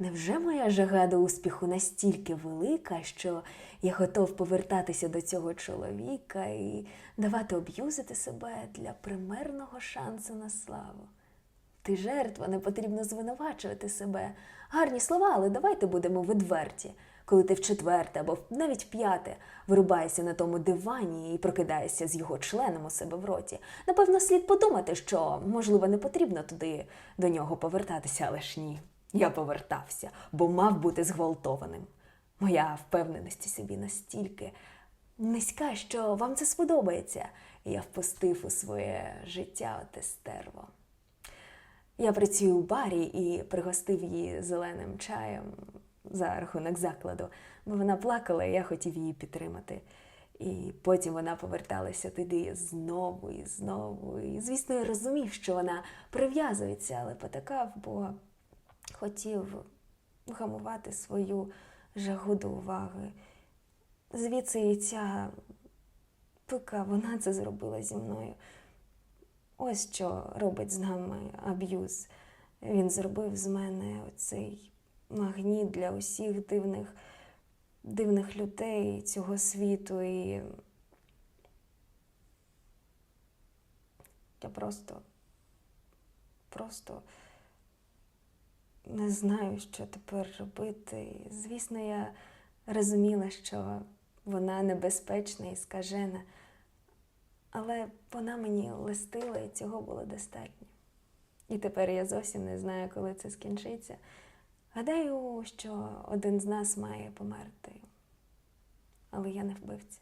Невже моя жага до успіху настільки велика, що я готов повертатися до цього чоловіка і давати об'юзити себе для примерного шансу на славу? Ти жертва, не потрібно звинувачувати себе. Гарні слова, але давайте будемо відверті. Коли ти в четверте або навіть в п'яте вирубаєшся на тому дивані і прокидаєшся з його членом у себе в роті, напевно, слід подумати, що, можливо, не потрібно туди до нього повертатися, але ж ні. Я повертався, бо мав бути зґвалтованим. Моя впевненість у собі настільки низька, що вам це сподобається. Я впустив у своє життя оте стерво. Я працюю у барі і пригостив її зеленим чаєм за рахунок закладу, бо вона плакала, і я хотів її підтримати. І потім вона поверталася туди знову і знову. І, звісно, я розумів, що вона прив'язується, але потакав, бо хотів вгамувати свою жагу до уваги. Звідси і ця пика, вона це зробила зі мною. Ось що робить з нами аб'юз. Він зробив з мене оцей магніт для усіх дивних, дивних людей цього світу. І я просто, просто не знаю, що тепер робити. Звісно, я розуміла, що вона небезпечна і скажена. Але вона мені листила, і цього було достатньо. І тепер я зовсім не знаю, коли це скінчиться. Гадаю, що один з нас має померти. Але я не вбивця.